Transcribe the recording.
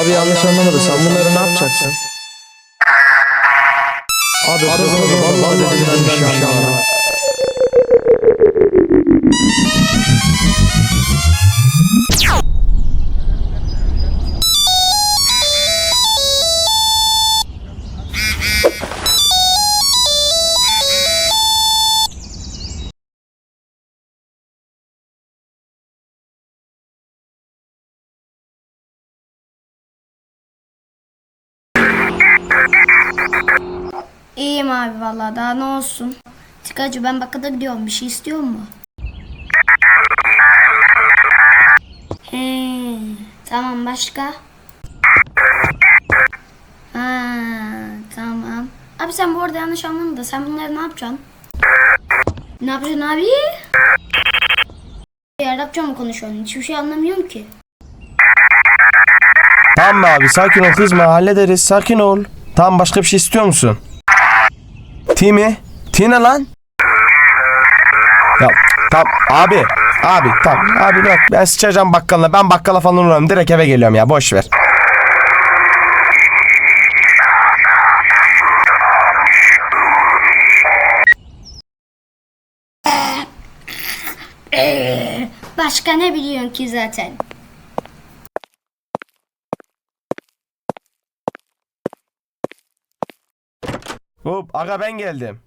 Abi yanlış anlamadı. Sen bunları ne yapacaksın? Abi kız kız vallahi dediğinden bir şey anlamadım. İyiyim abi vallahi daha ne olsun. Tıkacı ben bakkala gidiyorum bir şey istiyor mu? He, tamam başka? Ha, tamam. Abi sen bu arada yanlış anladın da sen bunları ne yapacaksın? Ne yapacaksın abi? Arapça mı konuşuyorsun? Hiçbir şey anlamıyorum ki. Tamam abi sakin ol kızma hallederiz sakin ol. Tamam başka bir şey istiyor musun? Ti mi? Ti ne lan? Ya tamam abi abi tamam abi bak ben sıçacağım bakkalına ben bakkala falan uğramam direkt eve geliyorum ya boş ver. Başka ne biliyorsun ki zaten? Hop aga ben geldim.